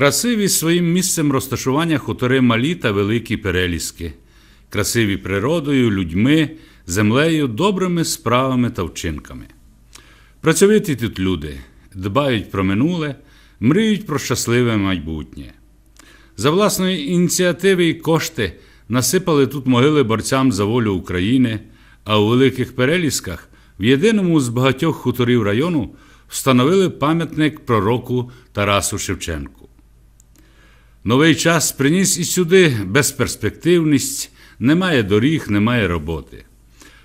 Красиві своїм місцем розташування хутори малі та великі переліски, красиві природою, людьми, землею, добрими справами та вчинками. Працьовиті тут люди дбають про минуле, мріють про щасливе майбутнє. За власної ініціативи і кошти насипали тут могили борцям за волю України, а у великих перелісках в єдиному з багатьох хуторів району встановили пам'ятник пророку Тарасу Шевченку. Новий час приніс і сюди безперспективність, немає доріг, немає роботи.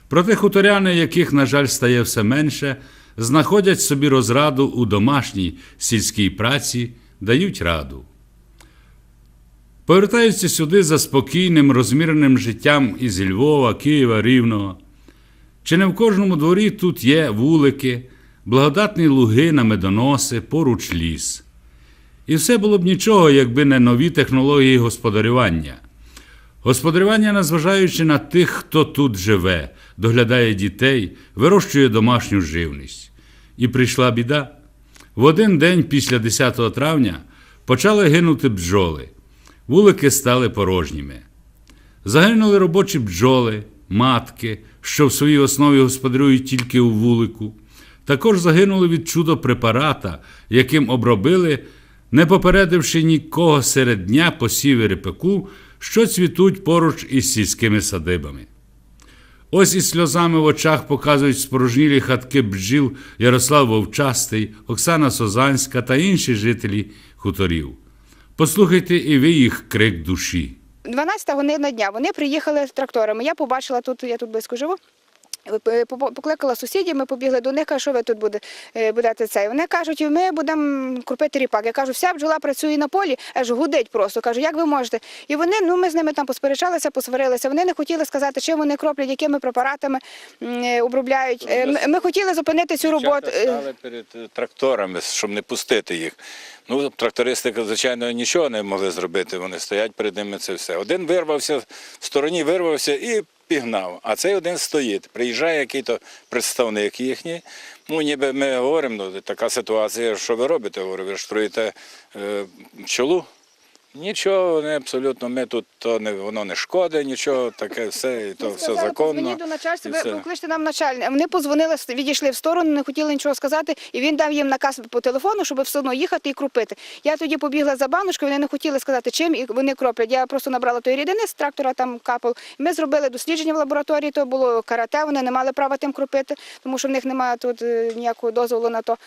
Проте хуторяни, яких, на жаль, стає все менше, знаходять собі розраду у домашній сільській праці, дають раду. Повертаються сюди за спокійним, розміреним життям із Львова, Києва, Рівного. Чи не в кожному дворі тут є вулики, благодатні луги на медоноси, поруч ліс. І все було б нічого, якби не нові технології господарювання. Господарювання, незважаючи на тих, хто тут живе, доглядає дітей, вирощує домашню живність. І прийшла біда. В один день після 10 травня почали гинути бджоли. Вулики стали порожніми. Загинули робочі бджоли, матки, що в своїй основі господарюють тільки у вулику. Також загинули від чудо препарата, яким обробили, не попередивши нікого серед дня посіви репеку, що цвітуть поруч із сільськими садибами. Ось із сльозами в очах показують спорожнілі хатки бджіл Ярослав Вовчастий, Оксана Созанська та інші жителі хуторів. Послухайте і ви їх крик душі. 12 година дня вони приїхали з тракторами. Я побачила тут, я тут близько живу. Е, по- Покликала сусідів, ми побігли до них, кажу, що ви тут буде- е, будете це. Вони кажуть, ми будемо крупити ріпак. Я кажу, вся бджола працює на полі, аж гудить просто. Кажу, як ви можете? І вони, ну ми з ними там посперечалися, посварилися. Вони не хотіли сказати, чим вони кроплять, якими препаратами е, обробляють. Е, Ми хотіли зупинити цю роботу. Е, стали перед е, тракторами, щоб не пустити їх. Ну, трактористи, звичайно, нічого не могли зробити. Вони стоять перед ними це все. Один вирвався, в стороні вирвався і пігнав. А цей один стоїть. Приїжджає який-то представник їхній. Ну, ніби ми говоримо, ну, така ситуація, що ви робите? Говорю, ви ж строїте е, пчолу. Нічого, вони абсолютно, ми тут то не воно не шкодить, нічого, таке все, і то все сказали, законно. Позвоніть до начальства, ви покличте нам начальника. Вони позвонили, відійшли в сторону, не хотіли нічого сказати, і він дав їм наказ по телефону, щоб все одно їхати і крупити. Я тоді побігла за баночкою, вони не хотіли сказати, чим і вони кроплять. Я просто набрала тої рідини з трактора, там капав. Ми зробили дослідження в лабораторії, то було карате, вони не мали права тим кропити, тому що в них немає тут е, ніякого дозволу на то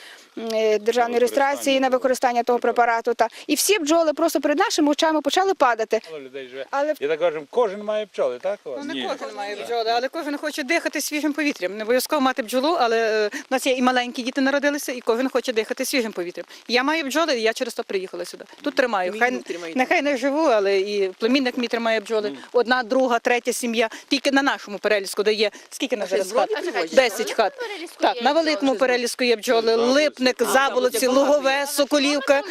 е, державної реєстрації на використання того препарату. Та. І всі бджоли просто перед нашими очами почали падати. людей живе. Але І так кажемо, кожен має пчоли, так? у вас? Ну, не кожен має бджоли, але кожен хоче дихати свіжим повітрям. Не обов'язково мати бджолу, але е, в нас є і маленькі діти народилися, і кожен хоче дихати свіжим повітрям. Я маю бджоли, і я через то приїхала сюди. Тут тримаю. Хай, нехай не живу, але і племінник мій тримає бджоли. Одна, друга, третя сім'я. Тільки на нашому переліску, де є скільки на зараз хат? Десять хат. Так, на великому переліску є бджоли. Липник, заболоці, Лугове, Соколівка.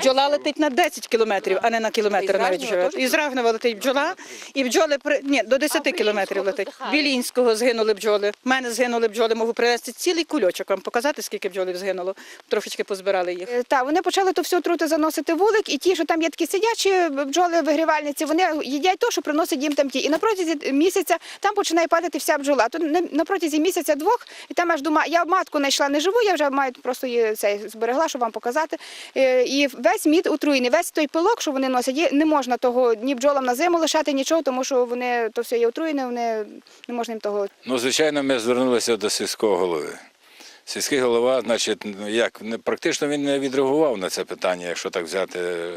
Бджола летить на 10 кілометрів, а не на кілометр навіть живе. І з Ражнева летить бджола, і бджоли при- ні, до 10 кілометрів летить. Білінського згинули бджоли. В мене згинули бджоли. Можу привезти цілий кульочок вам показати, скільки бджолів згинуло. Трошечки позбирали їх. Е, Так, вони почали то все отрути заносити вулик, і ті, що там є такі сидячі бджоли вигрівальниці, вони їдять то, що приносить їм там ті. І на протязі місяця там починає падати вся бджола. Тут на- протязі місяця двох, і там аж до ма- я матку знайшла не живу, я вже маю просто її цей зберегла, щоб вам показати. Е, І весь мід отруєний, весь той пилок, що вони носять, є- не можна того ні бджолам на зиму лишати, нічого, тому що вони то все є отруєне, вони не можна їм того Ну, звичайно, ми звернулися до сільського голови. Сільський голова, значить, ну як практично він не відреагував на це питання, якщо так взяти, е,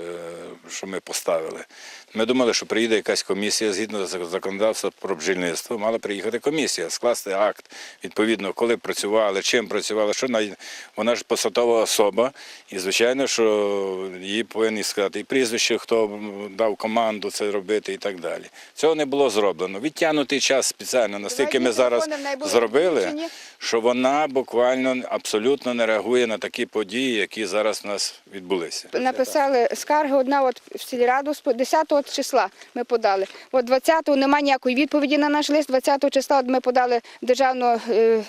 що ми поставили. Ми думали, що приїде якась комісія згідно з законодавства про бджільництво, мала приїхати комісія, скласти акт відповідно, коли працювали, чим працювали, що на вона ж посадова особа, і звичайно, що її повинні сказати і прізвище, хто дав команду це робити, і так далі. Цього не було зроблено. Відтягнутий час спеціально, настільки ми зараз зробили що вона буквально абсолютно не реагує на такі події, які зараз у нас відбулися. Написали скарги одна от в сільраду з 10-го числа ми подали. От 20-го немає ніякої відповіді на наш лист. 20 числа от ми подали державну е,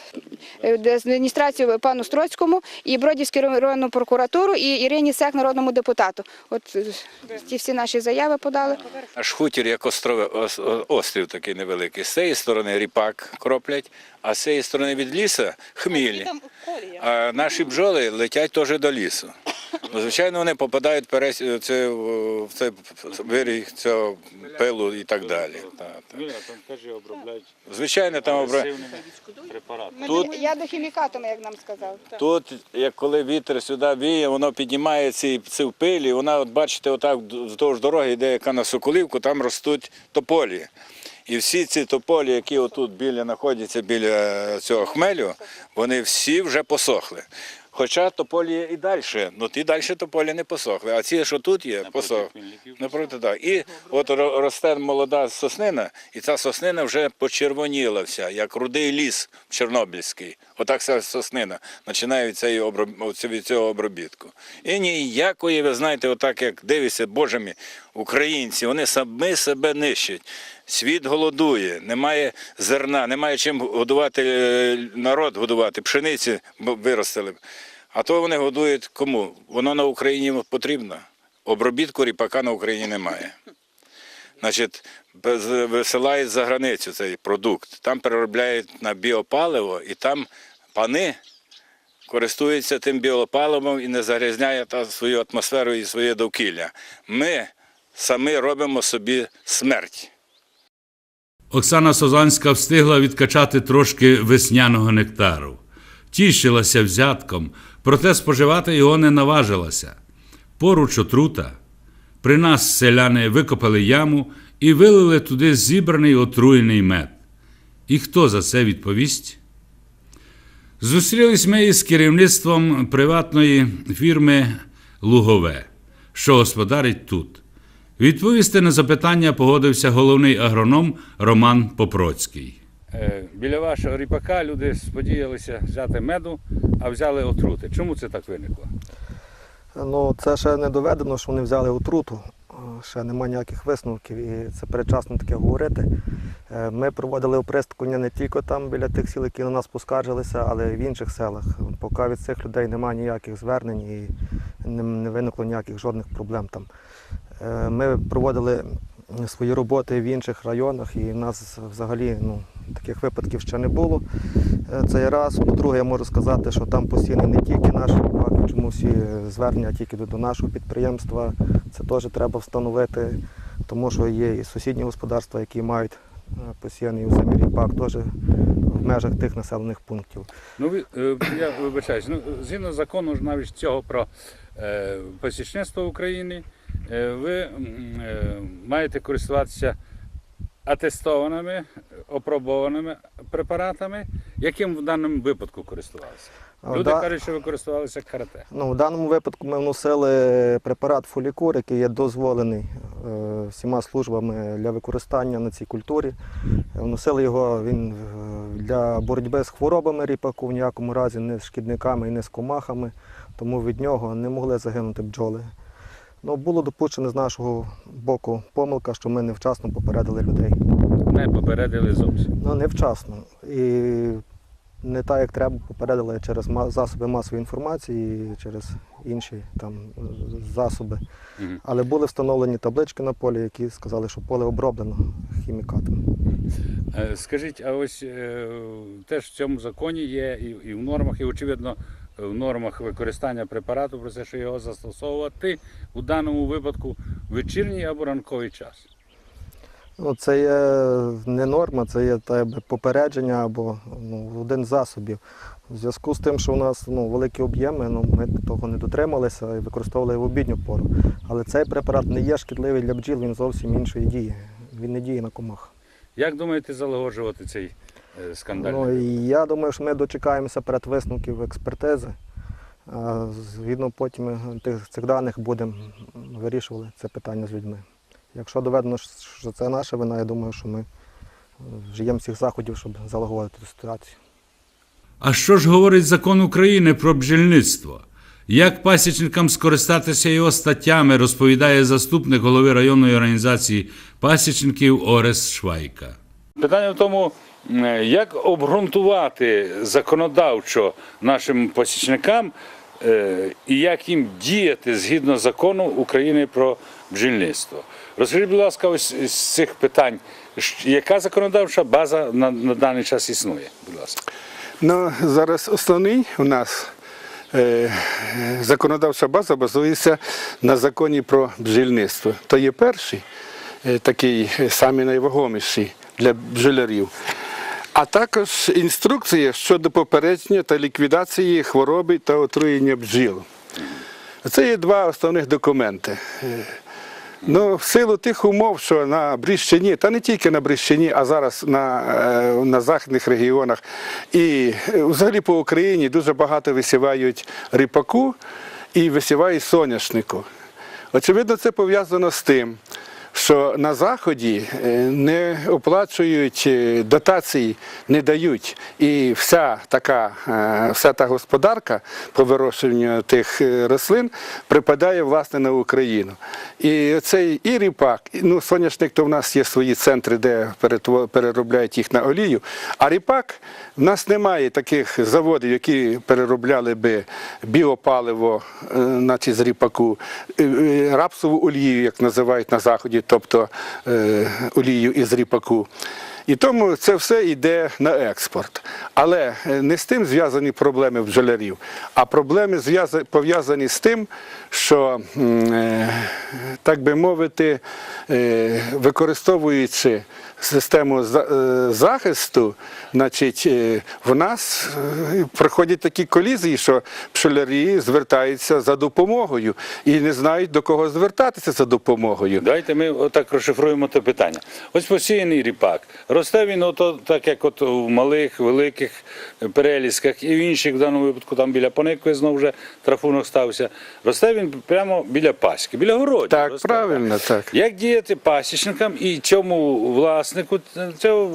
адміністрацію пану Строцькому і Бродівську районну прокуратуру і Ірині Сек, народному депутату. От е, ті всі наші заяви подали. Наш хутір як острове, острів такий невеликий. З цієї сторони ріпак кроплять, а з цієї сторони від ліса хмілі. А наші бджоли летять теж до лісу. Ну, звичайно, вони попадають перес... це, в цей вирій цього пилу і так далі. Та, та. там каже, обробляють Звичайно, там обра... препаратами. Тут, Я до хімікатами, як нам сказав. тут, як коли вітер сюди віє, воно піднімає ці, ці в пилі, вона, от бачите, отак вздовж дороги йде, яка на Соколівку, там ростуть тополі. І всі ці тополі, які отут біля знаходяться біля цього хмелю, вони всі вже посохли. Хоча тополі є і далі, ну ті далі тополі не посохли, а ці, що тут є, посохли. Напроти так. І от ро- росте молода соснина, і ця соснина вже почервоніла вся, як рудий ліс Чорнобильський. Отак ця соснина починає від, цієї від цього обробітку. І ніякої, ви знаєте, отак як дивишся, боже мій, українці, вони самі себе нищать. Світ голодує, немає зерна, немає чим годувати е, народ годувати, пшениці виростили. А то вони годують кому? Воно на Україні потрібно. Обробітку ріпака на Україні немає. Значить, висилають за границю цей продукт. Там переробляють на біопаливо, і там пани користуються тим біопаливом і не загрязняє та свою атмосферу і своє довкілля. Ми самі робимо собі смерть. Оксана Созанська встигла відкачати трошки весняного нектару. Тішилася взятком, проте споживати його не наважилася. Поруч отрута. При нас селяни викопали яму і вилили туди зібраний отруєний мед. І хто за це відповість? Зустрілись ми із керівництвом приватної фірми Лугове, що господарить тут. Відповісти на запитання погодився головний агроном Роман Попроцький. Е, Біля вашого ріпака люди сподіялися взяти меду, а взяли отрути. Чому це так виникло? Ну, це ще не доведено, що вони взяли отруту. Е, Ще немає ніяких висновків, і це передчасно таке говорити. Е, Ми проводили оприскування не тільки там біля тих сіл, які на нас поскаржилися, але й в інших селах. Поки від цих людей немає ніяких звернень і не- не виникло ніяких жодних проблем там. Е, Ми проводили свої роботи в інших районах, і в нас взагалі ну, таких випадків ще не було. Е, Це є раз. По-друге, я можу сказати, що там постійно не тільки наш ріпак, чому всі звернення тільки до- нашого підприємства. Це теж треба встановити, тому що є і сусідні господарства, які мають е, посіяний у самі ріпак, теж в межах тих населених пунктів. Ну, я вибачаюсь, ну, згідно закону ж навіть цього про е, посічництво України, ви е, маєте користуватися атестованими, опробованими препаратами, яким в даному випадку користувалися. Люди да- кажуть, що ви користувалися карате. Ну, в даному випадку ми вносили препарат фолікур, який є дозволений е, всіма службами для використання на цій культурі. Е, Вносили його він е, для боротьби з хворобами ріпаку, в ніякому разі не з шкідниками і не з комахами, тому від нього не могли загинути бджоли. Ну, було допущено з нашого боку помилка, що ми невчасно попередили людей. Не попередили зовсім. Ну, невчасно. І не так, як треба, попередили через засоби масової інформації, і через інші там засоби. Мгм. Але були встановлені таблички на полі, які сказали, що поле оброблено хімікатами. Е, Скажіть, а ось е, теж в цьому законі є і, і в нормах, і очевидно в нормах використання препарату про те, що його застосовувати у даному випадку в вечірній або ранковий час. Ну, це є не норма, це є та, попередження або ну, один з засобів. У зв'язку з тим, що у нас ну, великі об'єми, ну, ми того не дотрималися і використовували в обідню пору. Але цей препарат не є шкідливий для бджіл, він зовсім іншої дії. Він не діє на комах. Як думаєте залагоджувати цей е. Ну, я думаю, що ми дочекаємося перед висновків експертизи. Згідно потім е, тих цих даних будемо вирішувати це питання з людьми. Якщо доведено, що це наша вина, я думаю, що ми е, вжиємо всіх заходів, щоб залагодити цю ситуацію. А що ж говорить закон України про бджільництво? Як пасічникам скористатися його статтями, розповідає заступник голови районної організації пасічників Орес Швайка. Питання в тому, як обґрунтувати законодавчо нашим посічникам е, і як їм діяти згідно закону України про бджільництво. Розкажіть, будь ласка, ось з цих питань, яка законодавча база на, на даний час існує? Будь ласка. Ну, зараз основний у нас е, законодавча база базується на законі про бджільництво. То є перший, е, такий е, самий найвагоміший для бджолярів. А також інструкція щодо попередження та ліквідації хвороби та отруєння бджіл. Це є два основних документи. Ну, в силу тих умов, що на Бріщині, та не тільки на Бріщині, а зараз на, е, на західних регіонах і е, взагалі по Україні дуже багато висівають ріпаку і висівають соняшнику. Очевидно, це пов'язано з тим, що на Заході е, не оплачують е, дотації, не дають. І вся така, е, вся та господарка по вирощуванню тих рослин припадає власне на Україну. І цей і ріпак, ну соняшник, то в нас є свої центри, де переробляють їх на олію. А ріпак в нас немає таких заводів, які переробляли би біопаливо, е, значить, з ріпаку, рапсову олію, як називають на заході, тобто е, олію із ріпаку. І тому це все йде на експорт. Але е, не з тим зв'язані проблеми бджолярів, а проблеми пов'язані з тим, що, е, так би мовити, використовуючи систему е, захисту, значить, е, в нас е, проходять такі колізії, що пчолярі звертаються за допомогою і не знають до кого звертатися за допомогою. Давайте ми отак розшифруємо те питання. Ось посіяний ріпак. Росте він ото, так, як от в малих, великих перелісках і в інших, в даному випадку, там біля Поникви знову вже трафунок стався. Росте він прямо біля паськи, біля городі. Так, росте. правильно, так. Як діяти пасічникам і цьому власнику цього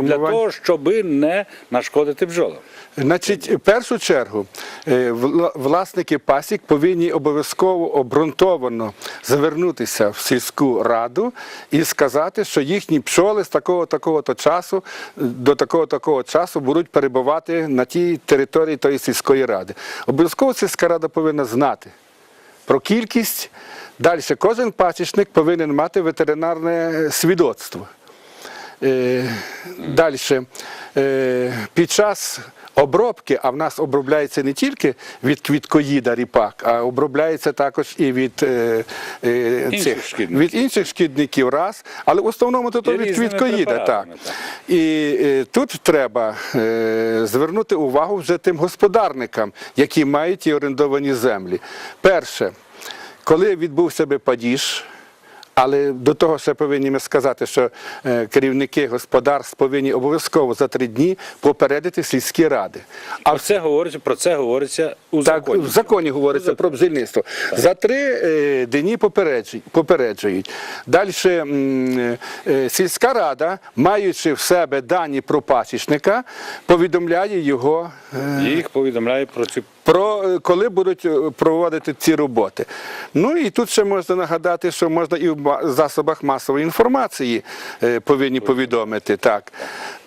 для того, щоб не нашкодити бджолам? Значить, в першу чергу е, власники пасік повинні обов'язково обґрунтовано звернутися в сільську раду і сказати, що їхні пчоли з такого такого то часу до такого такого часу будуть перебувати на тій території тої сільської ради. Обов'язково сільська рада повинна знати про кількість. Далі кожен пасічник повинен мати ветеринарне свідоцтво. Е, Далі. Е, Під час обробки, а в нас обробляється не тільки від квіткоїда ріпак, а обробляється також і від, е, Інших цих, шкідників. від інших шкідників раз, але в основному то, то від квіткоїда. Так. І е, тут треба е, звернути увагу вже тим господарникам, які мають ті орендовані землі. Перше, коли відбувся би падіж, але до того ще повинні ми сказати, що е, керівники господарств повинні обов'язково за три дні попередити сільські ради. А А це говориться про це говориться у так, законі. в законі говориться про бджільництво. За три е, дні попереджують. Далі е, сільська рада, маючи в себе дані про пасічника, повідомляє його. Їх повідомляє про цю про е, коли будуть е, проводити ці роботи. Ну і тут ще можна нагадати, що можна і в засобах масової інформації е, повинні повідомити. Так.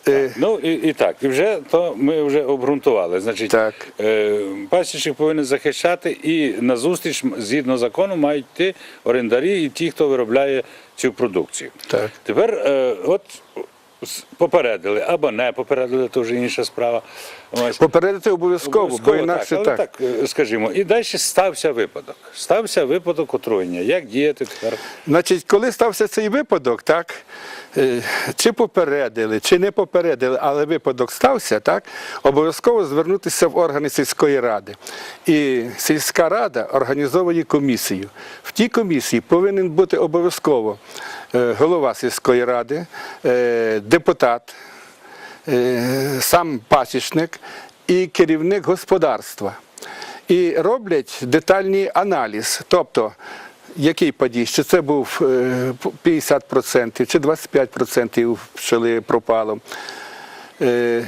Е, Ну і, і так, і вже то ми вже обґрунтували. Значить, Так. е, пасічник повинен захищати, і на зустріч згідно закону мають йти орендарі і ті, хто виробляє цю продукцію. Так. Тепер, е, от попередили або не попередили, то вже інша справа. Ось. Попередити обов'язково, бо інакше так. так. так, е, скажімо. І далі стався випадок. Стався випадок отруєння. Як діяти тепер? Значить, коли стався цей випадок, так, чи попередили, чи не попередили, але випадок стався, так, обов'язково звернутися в органи сільської ради. І сільська рада організовує комісію. В тій комісії повинен бути обов'язково е, голова сільської ради, е, депутат, е, сам пасічник і керівник господарства. І роблять детальний аналіз, тобто який падіж, чи це був е, 50% чи 25% пчели пропало. Е,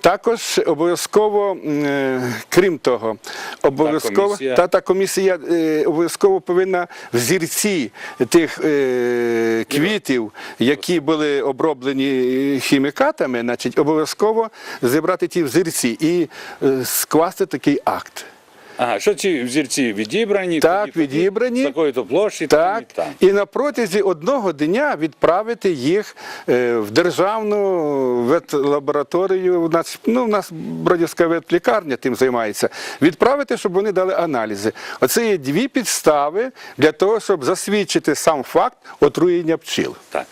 Також обов'язково, е, крім того, обов'язково та, та комісія е, обов'язково повинна взірці тих е, квітів, які були оброблені хімікатами, значить, обов'язково зібрати ті взірці і е, скласти такий акт. Ага, що ці взірці відібрані? Так, тоді- відібрані. З такої-то площі, Так, там. і на протязі одного дня відправити їх е, в державну ветлабораторію. У нас, ну, у нас Бродівська ветлікарня тим займається. Відправити, щоб вони дали аналізи. Оце є дві підстави для того, щоб засвідчити сам факт отруєння пчіл. Так.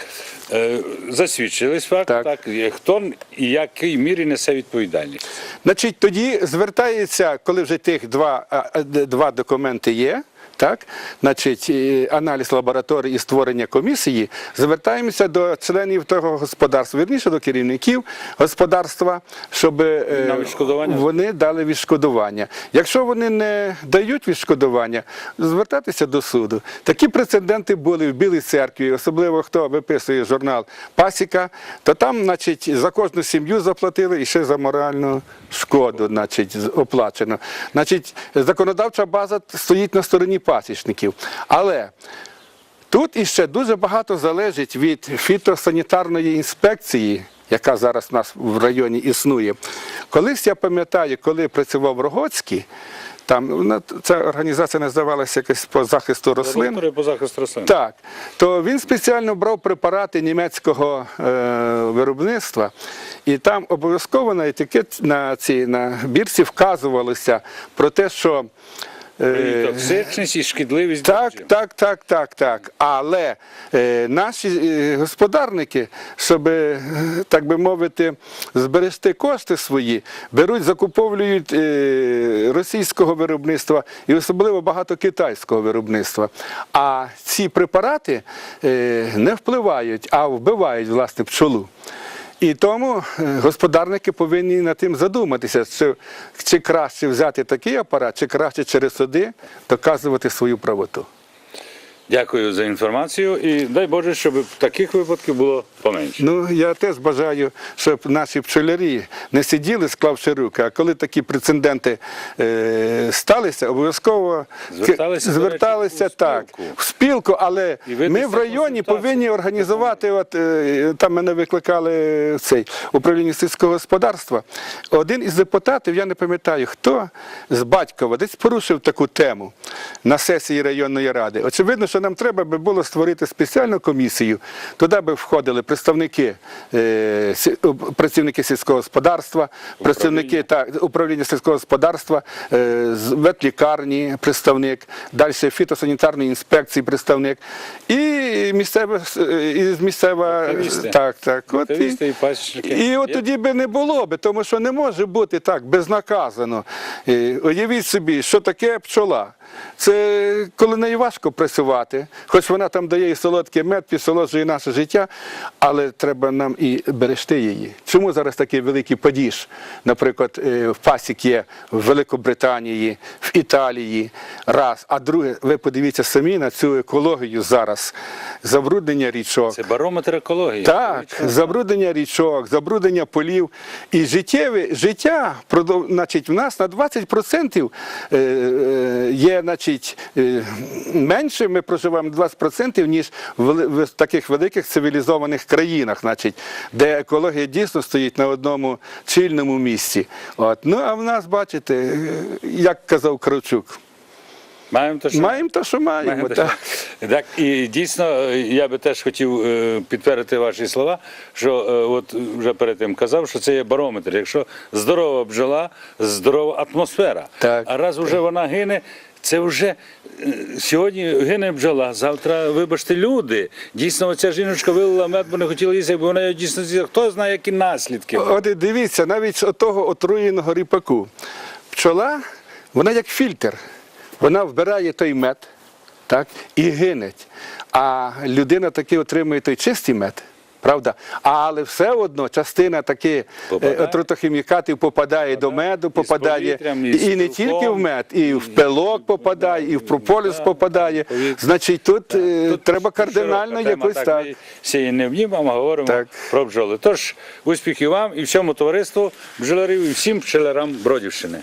Е, засвідчились факт, так. Так. Хто і якій мірі несе відповідальність? Значить, тоді звертається, коли вже тих два, д- два документи є. Так, значить, аналіз лабораторії і створення комісії, звертаємося до членів того господарства, вірніше до керівників господарства, щоб е, вони дали відшкодування. Якщо вони не дають відшкодування, звертатися до суду. Такі прецеденти були в Білій церкві, особливо хто виписує журнал Пасіка, то там, значить, за кожну сім'ю заплатили і ще за моральну шкоду, значить, оплачено. Значить, законодавча база стоїть на стороні пасічників. Але Тут іще дуже багато залежить від фітосанітарної інспекції, яка зараз у нас в районі існує. Колись я пам'ятаю, коли працював в Рогоцькій, там ну, ця організація називалася якось по захисту рослин. По захисту рослин. Так, то він спеціально брав препарати німецького е, виробництва, і там обов'язково на етикет на цій на бірці вказувалося про те, що І токсичність і шкідливість. так, так, так, так, так. Але е, наші е, господарники, щоб, е, так би мовити, зберегти кошти свої, беруть, закуповують е, російського виробництва і особливо багато китайського виробництва. А ці препарати е, не впливають, а вбивають власне пчолу. І тому е, господарники повинні над тим задуматися, чи, чи краще взяти такий апарат, чи краще через суди доказувати свою правоту. Дякую за інформацію і дай Боже, щоб таких випадків було поменше. Ну я теж бажаю, щоб наші пчолярі не сиділи, склавши руки, а коли такі прецеденти е, сталися, обов'язково Зверталися, зверталися речі, так спілку. в спілку, але ми в районі повинні організувати. От е, там мене викликали цей управління сільського господарства. Один із депутатів, я не пам'ятаю хто з батькова десь порушив таку тему на сесії районної ради. Очевидно, що нам треба би було створити спеціальну комісію. Туди би входили представники е, уп- працівники сільського господарства, представники та управління сільського господарства, е, ветлікарні представник, далі фітосанітарної інспекції представник і місцеве е, і з місцева так, так. От і, і і от тоді би не було би, тому що не може бути так безнаказано. Е, Уявіть собі, що таке пчола. Це коли неї важко працювати, хоч вона там дає і солодкий мед, підсолоджує наше життя, але треба нам і берегти її. Чому зараз такий великий падіж? Наприклад, е, в пасік є в Великобританії, в Італії, раз. А друге, ви подивіться самі на цю екологію зараз. Забруднення річок. Це барометр екології. Так, забруднення річок, забруднення полів. І життєве життя, значить, в нас на 20% е, е, значить, е, менше, ми проживаємо 20%, ніж в, таких великих цивілізованих країнах, значить, де екологія дійсно стоїть на одному чільному місці. От. Ну, а в нас, бачите, е, як казав Кравчук, Маємо те, що маємо те, що маємо. Маємо так. Так, і дійсно, е, я би теж хотів е, підтвердити ваші слова, що е, от вже перед тим казав, що це є барометр. Якщо здорова бджола, здорова атмосфера. Так. А раз вже вона гине, це вже сьогодні гине бджола, завтра, вибачте, люди. Дійсно, оця жіночка вилила мед, бо не хотіла їсти, бо вона дійсно з'їла. Хто знає, які наслідки. От дивіться, навіть з того отруєного ріпаку. Пчола, вона як фільтр. Вона вбирає той мед так, і гине. А людина таки отримує той чистий мед Правда? Але все одно частина таки е, отрутохімікатів попадає до меду, попадає і, не тільки в мед, і в пилок попадає, і в прополіс попадає. Значить, тут, е, треба кардинально якось так. Ми сьогодні не внімемо, а говоримо про бджоли. Тож успіхів вам і всьому товариству бджолярів, і всім пчелярам Бродівщини.